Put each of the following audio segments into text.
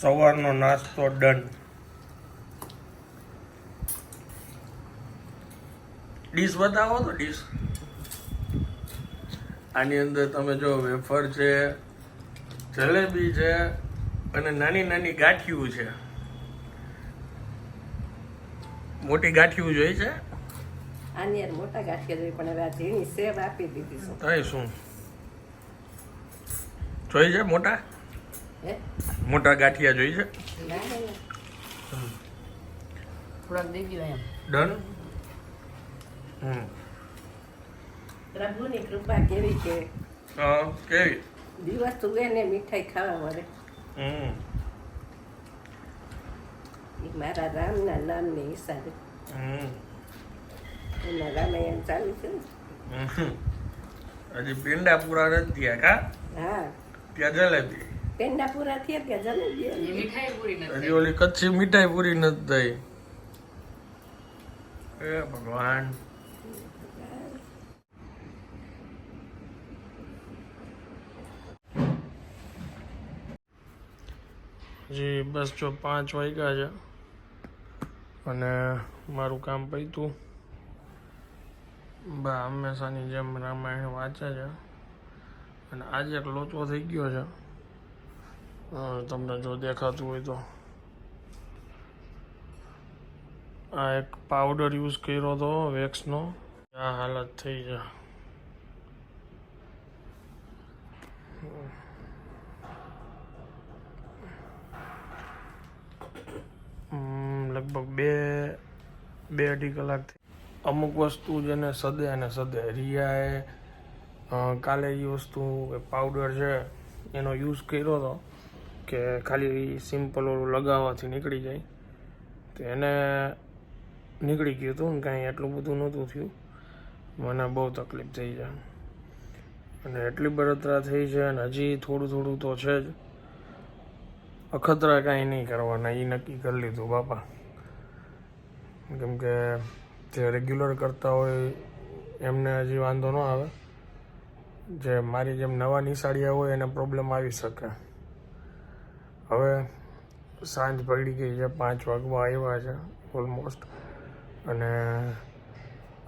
સવારનો નાસ્તો done dish બતાવો તો ડીશ આની અંદર તમે જો વેફર છે જલેબી છે અને નાની નાની ગાંઠિયું છે. મોટી ગાંઠિયું જોઈ છે? આની યાર મોટા ગાંઠિયા જોઈ પણ હવે આ ઝીણી સેવ આપી દીધી છે. તઈ શું? જોઈ છે મોટા? હે? મોટા ગાંઠિયા જોઈ છે. ના. એમ. ડન? હમ. પ્રભુની કૃપા કેવી છે? હા, કેવી? દિવસ ઉગે ને મીઠાઈ ખાવા મળે. હમ. એ મારા રામના નામની હિસાબે. હમ. એના રામાયણ ચાલુ છે ને? હજી પેંડા પૂરા નથી થયા કા? હા. ત્યાં જલેબી. પેંડા પૂરા થયા ત્યાં જલેબી મીઠાઈ પૂરી હજી ઓલી કચ્છી મીઠાઈ પૂરી નથી થઈ. એ ભગવાન. હજી બસ જો પાંચ વાગ્યા છે. અને મારું કામ પૈતું બા હંમેશાની જેમ રામાયણ વાંચે છે. અને આજે એક લોચો થઈ ગયો છે. તમને જો દેખાતું હોય તો. આ એક પાવડર યુઝ કર્યો હતો વેક્સનો. આ હાલત થઈ છે. લગભગ બે બે અઢી કલાકથી અમુક વસ્તુ જેને સદે અને સદે. રિયાએ કાલે એ વસ્તુ પાવડર છે, એનો યુઝ કર્યો હતો કે ખાલી સિમ્પલ ઓલું લગાવવાથી નીકળી જાય. તો એને નીકળી ગયું હતું ને કાંઈ એટલું બધું નહોતું થયું. મને બહુ તકલીફ થઈ છે. અને એટલી બળતરા થઈ છે અને હજી થોડું થોડું તો છે જ. અખતરા કાંઈ નહીં કરવાના એ નક્કી કરી લીધું બાપા. કેમ કે જે રેગ્યુલર કરતા હોય એમને હજી વાંધો ન આવે. જે મારી જેમ નવા નિશાળીયા હોય એને પ્રોબ્લેમ આવી શકે. હવે સાંજ પડી ગઈ છે, પાંચ વાગવા આવ્યા છે ઓલમોસ્ટ અને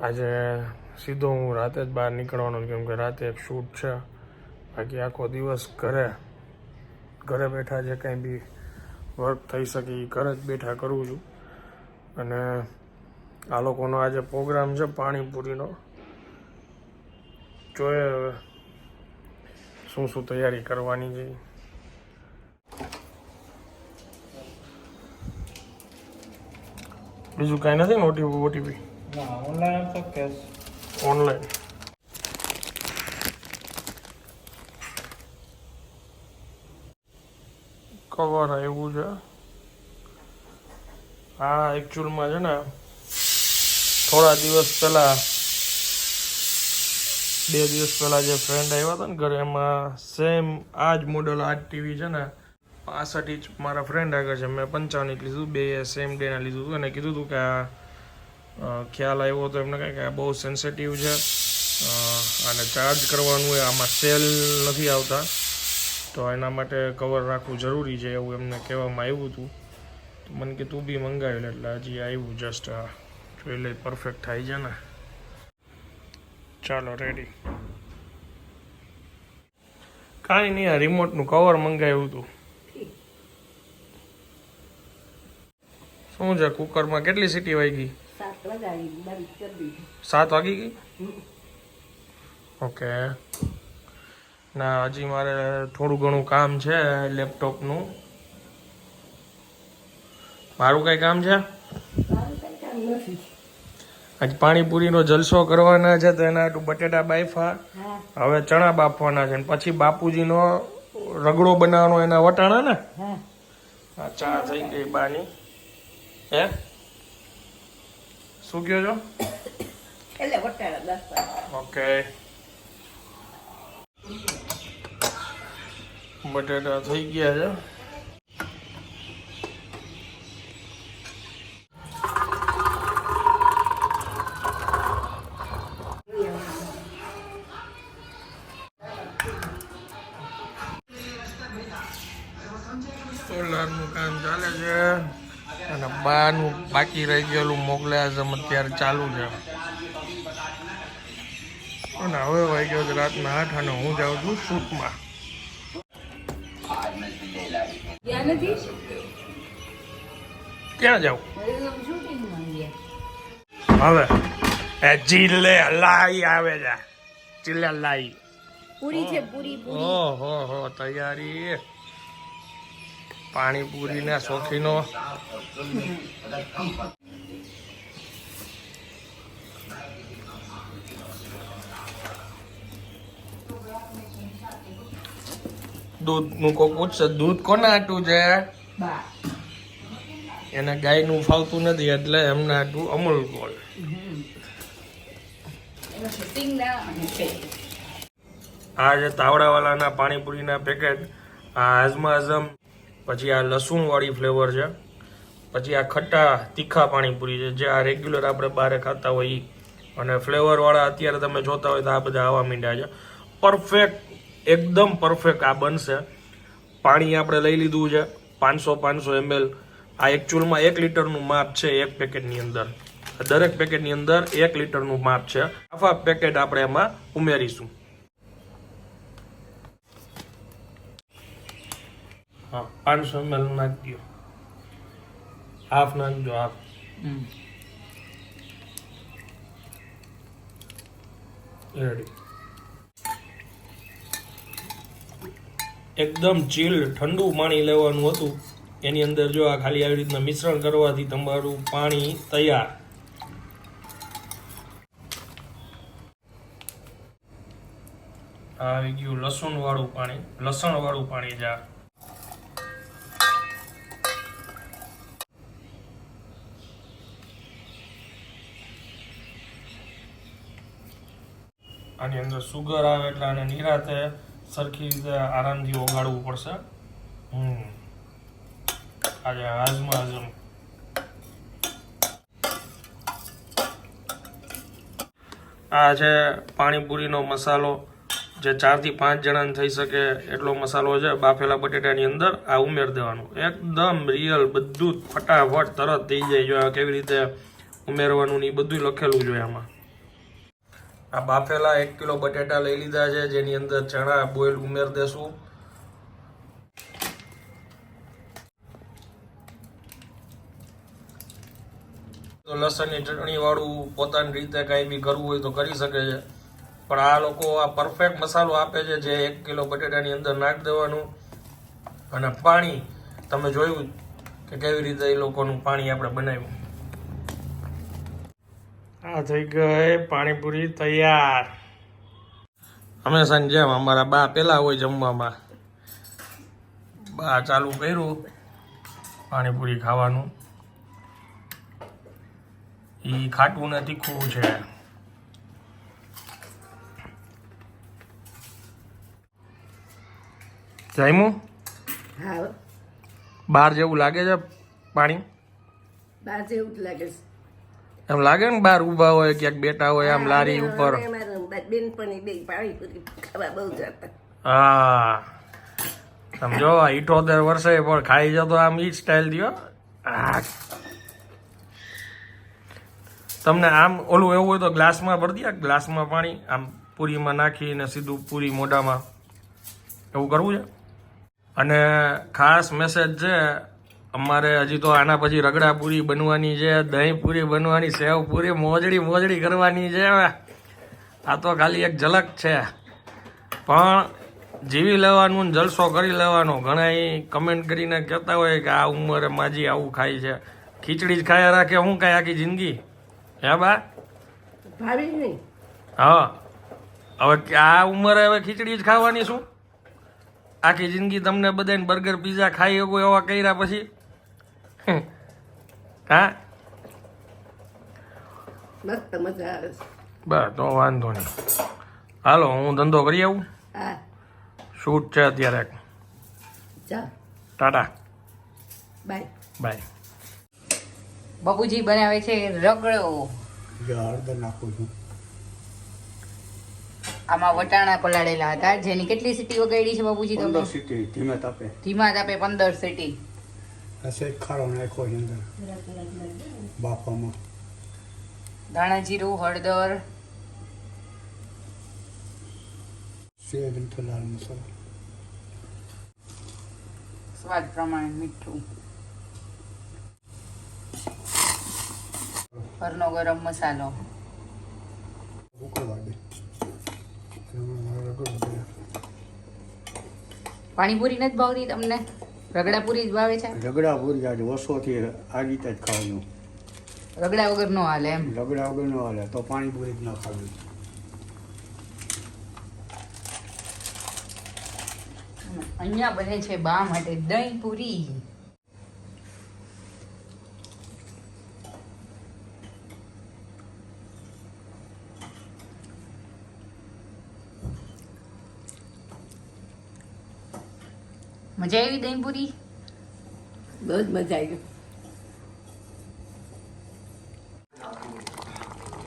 આજે સીધો હું રાતે જ બહાર નીકળવાનો કેમ કે રાતે એક શૂટ છે. બાકી આખો દિવસ ઘરે ઘરે બેઠા જે કંઈ બી વર્ક થઈ શકે એ ઘરે જ બેઠા કરું છું. અને આ લોકોનો આજે પ્રોગ્રામ છે પાણીપુરીનો. જોઈએ હવે શું શું તૈયારી કરવાની છે. બીજું કાંઈ નથી ને ઓટીપી ઓટીપી ઓનલાઈન આપશો કેશ ઓનલાઈન કવર આવ્યું છે હા એકચ્યુઅલમાં છે ને થોડા દિવસ પહેલા બે દિવસ પહેલા જે ફ્રેન્ડ આવ્યા હતા ને ઘરે એમાં સેમ આ જ મોડલ આ જ ટીવી છે ને પાસઠ ઇંચ મારા ફ્રેન્ડ આગળ છે. મેં પંચાવન ઇંચ લીધું, બે સેમ ડેના લીધું હતું. અને કીધું હતું કે આ ખ્યાલ આવ્યો તો એમને કહે કે આ બહુ સેન્સિટિવ છે. અને ચાર્જ કરવાનું હોય આમાં સેલ નથી આવતા. તો એના માટે કવર રાખવું જરૂરી છે એવું એમને કહેવામાં આવ્યું હતું. તો મને કે તું બી મંગાવેલ એટલે હજી આવ્યું જસ્ટ જોઈ લઈ પરફેક્ટ થાય છે ને. ચાલો રેડી કાંઈ નહીં, આ રિમોટનું કવર મંગાવ્યું હતું. શું છે કુકરમાં કેટલી સીટી વાગી? સાત વાગી ગઈ? ઓકે. ના હજી મારે થોડું ઘણું કામ છે લેપટોપનું. મારું કઈ કામ છે? આજ પાણીપુરીનો જલસો કરવાના છે તો એના બટેટા બાફા હવે ચણા બાફવાના છે પછી બાપુજીનો રગડો બનાવવાનો એના વટાણા ને? આ ચા થઈ ગઈ બાની. હે? શું કહો છો? એટલે વટાણા દસ ઓકે બટેટા થઈ ગયા છે. બાકી રહી ગયેલું મોકલ્યા આઝમ અત્યારે ચાલુ છે. અને હવે વાઈ ગયો રાતના આઠ અને હું જાઉં છું શૂટમાં. ક્યાં જાઉં? હવે એ જીલે લાઈ આવે છે. ચીલે લાઈ. પૂરી છે પૂરી પૂરી. ઓહો હો તૈયારી. પાણીપુરી ના શોખીનો. દૂધનું કોઈ પૂછશે દૂધ કોને આટું છે? એને ગાયનું ફાવતું નથી એટલે એમને આટું અમૂલ ગોળ. આ જે તાવડાવાલાના પાણીપુરીના પેકેટ આ હાઝમા આઝમ પછી આ લસુણવાળી ફ્લેવર છે. પછી આ ખટ્ટા, તીખા પાણીપુરી છે. જે આ રેગ્યુલર આપણે બહાર ખાતા હોય અને ફ્લેવરવાળા અત્યારે તમે જોતા હોય તો આ બધા આવા મીંડા છે. પરફેક્ટ એકદમ પરફેક્ટ આ બનશે. પાણી આપણે લઈ લીધું છે, પાંચસો પાંચસો એમએલ આ એકચ્યુઅલમાં એક લીટરનું માપ છે એક પેકેટની અંદર. દરેક પેકેટની અંદર એક લીટરનું માપ છે. આફા પેકેટ આપણે એમાં ઉમેરીશું. હા પાંચસો એમએલ નાખી દો હાફ નાખજો હાફ રેડી એકદમ ચીલ ઠંડુ પાણી લેવાનું હતું. એની અંદર જો આ ખાલી આવી રીતના મિશ્રણ કરવાથી તમારું પાણી તૈયાર. આવી ગયું લસણ વાળું પાણી લસણ વાળું પાણી જા. આની અંદર સુગર આવે એટલે આને નિરાતે સરખી રીતે આરામથી ઓગાળવું પડશે. હમ. આજે આજમાં હાજમ આ છે પાણીપુરીનો મસાલો. જે ચારથી પાંચ જણાને થઈ શકે એટલો મસાલો છે બાફેલા બટેટાની અંદર. આ ઉમેર દેવાનું. એકદમ રિયલ બધું ફટાફટ તરત થઈ જાય. જો કેવી રીતે ઉમેરવાનું ને એ બધું લખેલું જોઈએ આમાં. આ બાફેલા એક કિલો બટેટા લઈ લીધા છે, જેની અંદર ચણા બોઇલ ઉમેર દેશું. તો લસણની ચટણીવાળું પોતાની રીતે કાંઈ બી કરવું હોય તો કરી શકે છે. પણ આ લોકો આ પરફેક્ટ મસાલો આપે છે, જે એક કિલો બટેટાની અંદર નાખી દેવાનું. અને પાણી, તમે જોયું કે કેવી રીતે એ લોકોનું પાણી આપણે બનાવ્યું? આ થઈ ગઈ પાણીપુરી તૈયાર. અમે જેમ અમારા બા પેલા હોય જમવામાં. બા ચાલુ કર્યું પાણીપુરી ખાવાનું. એ ખાટું ને તીખું છે. જાયમું? બહાર જેવું લાગે છે પાણી? બહાર જેવું જ લાગે છે. એમ લાગે ને બહાર ઊભા હોય ક્યાંક બેઠા હોય આમ લારી ઉપર. હા. સમજો ઇઠોતેર વર્ષે પણ ખાઈ જતો આમ ઈ સ્ટાઇલ આ. તમને આમ ઓલું એવું હોય તો ગ્લાસમાં ભરી દે ગ્લાસમાં પાણી આમ પૂરીમાં નાખીને સીધું પૂરી મોઢામાં. એવું કરવું છે? અને ખાસ મેસેજ છે અમારે હજી તો આના પછી રગડા પૂરી બનવાની છે દહીં પૂરી બનવાની સેવ પૂરી મોજડી મોજડી કરવાની છે. આ તો ખાલી એક ઝલક છે. પણ જીવી લેવાનું ને જલસો કરી લેવાનો. ઘણા કમેન્ટ કરીને કહેતા હોય કે આ ઉંમરે માજી આવું ખાય છે. ખીચડી જ ખાયા રાખે હું કાંઈ આખી જિંદગી? હે બા? ભાવી નહીં. હા. હવે આ ઉંમરે હવે ખીચડી જ ખાવાની શું? આખી જિંદગી તમને બધાને બર્ગર પીઝા ખાઈ શકો એવા કર્યા પછી હા? મસ્ત મજા આવે બસ તો વાંધો નહીં. હાલો હું ધંધો કરી આવું? હા. શૂટ છે અત્યારે. ટાટા. બાય. બાય. બાબુજી બનાવે છે રગડો. આમાં વટાણા પલાળેલા હતા જેની કેટલી સીટી વગાડી છે બાબુજી તમે? પંદર સીટી ધીમે તાપે. ધીમા તાપે પંદર સીટી. હશે ખારો નાખ્યો છે અંદર. બાફામાં ધાણા જીરું હળદર સેજ તો લાલ મસાલો. સ્વાદ પ્રમાણે મીઠું. ઘરનો ગરમ મસાલો. પાણીપુરી નથી ભાવતી તમને? રગડાપુરી જ ભાવે છે? રગડા પૂરી આજે વર્ષોથી આ રીતે જ ખાવાનું. રગડા વગર નો હાલે એમ? રગડા વગર નો હાલે તો પાણી પૂરી જ ન ખાવી. અહીંયા બને છે બા માટે દહીં પૂરી. મજા આવી દહીં પૂરી? બહુ જ મજા આવી.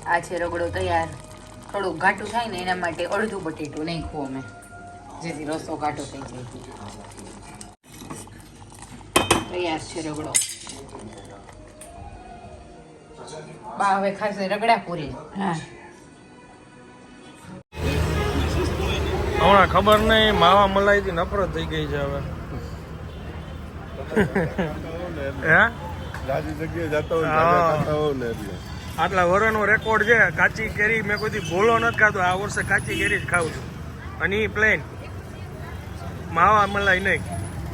આ છે રગડો તૈયાર. થોડુંક ઘાટું થાય ને એના માટે અડધું બટેટું નાખ્યું અમે. જેથી રસો ઘાટો થઈ જાય. તૈયાર છે રગડો. બા હવે ખાસ રગડા પૂરી. હા. હમણાં ખબર નહીં માવા મલાઈથી નફરત થઈ ગઈ છે હવે. આટલા વર્ષનો રેકોર્ડ છે કાચી કેરી મેં કોઈ ભૂલો નથી ખાતો આ વર્ષે કાચી કેરી જ ખાઉં છું. અને એ પ્લેન માવા મલાઈ નહીં.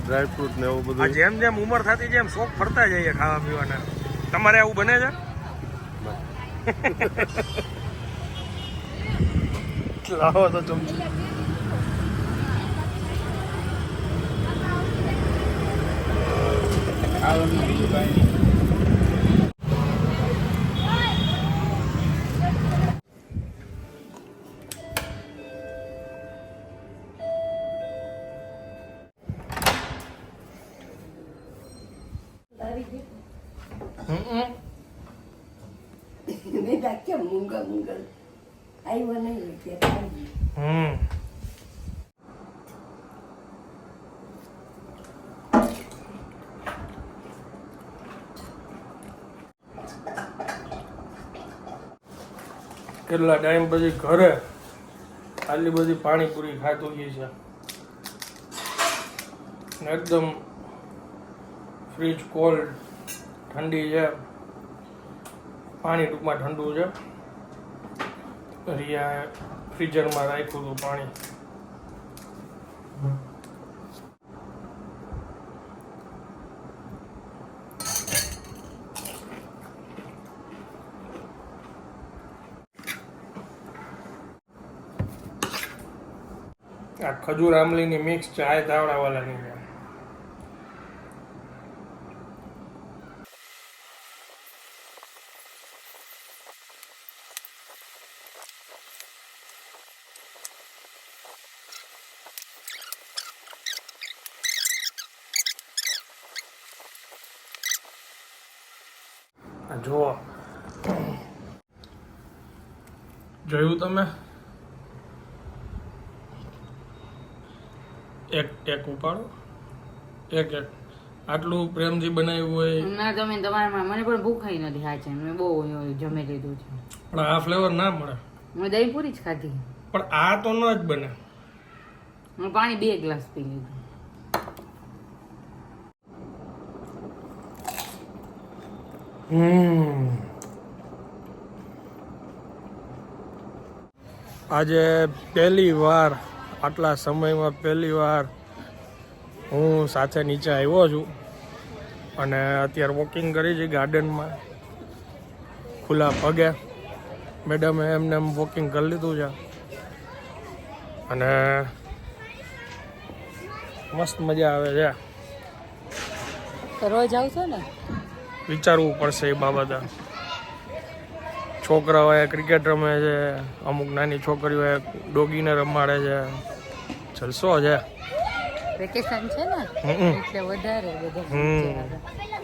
ડ્રાય ફ્રૂટ ને એવું બધું. જેમ જેમ ઉંમર થતી જેમ શોખ ફરતા જઈએ ખાવા પીવાના. તમારે આવું બને છે? લાવો તો ચમચી. હમ મેં તા કેમ મૂંગા મૂંગા? આવ્યો નહીં. હમ. કેટલા ટાઈમ પછી ઘરે આટલી બધી પાણીપુરી ખાતું ગઈ છે. એકદમ ફ્રીજ કોલ્ડ ઠંડી છે. પાણી ટૂંકમાં ઠંડુ છે. રિયા ફ્રીઝરમાં રાખ્યું હતું પાણી. આ ખજૂર આમલીની મિક્સ ચાય ધાવડાવાલાની છે આ જુઓ. જોયું તમે? એક એક ઉપાડો. એક એક. આટલું પ્રેમથી બનાવ્યું હોય. ના તમે તમારા મને પણ ભૂખાઈ નથી હાચે મેં બહુ જમી લીધું છે. પણ આ ફ્લેવર ના મળે. મેં દહીં પૂરી જ ખાધી. પણ આ તો ન જ બને. મેં પાણી બે ગ્લાસ પી લીધું. હમ. આજે પહેલી વાર આટલા સમયમાં પહેલી વાર હું સાથે નીચે આવ્યો છું અને અત્યારે વોકિંગ કરી છે ગાર્ડનમાં ખુલ્લા પગે. મેડમે એમને એમ વોકિંગ કરી લીધું છે. અને મસ્ત મજા આવે છે. રોજ આવશો ને? વિચારવું પડશે એ બાબતે. છોકરાઓ ક્રિકેટ રમે છે અમુક નાની છોકરીઓ ડોગીને રમાડે છે જલસો છે વેકેશન છે ને. એટલે વધારે બધા.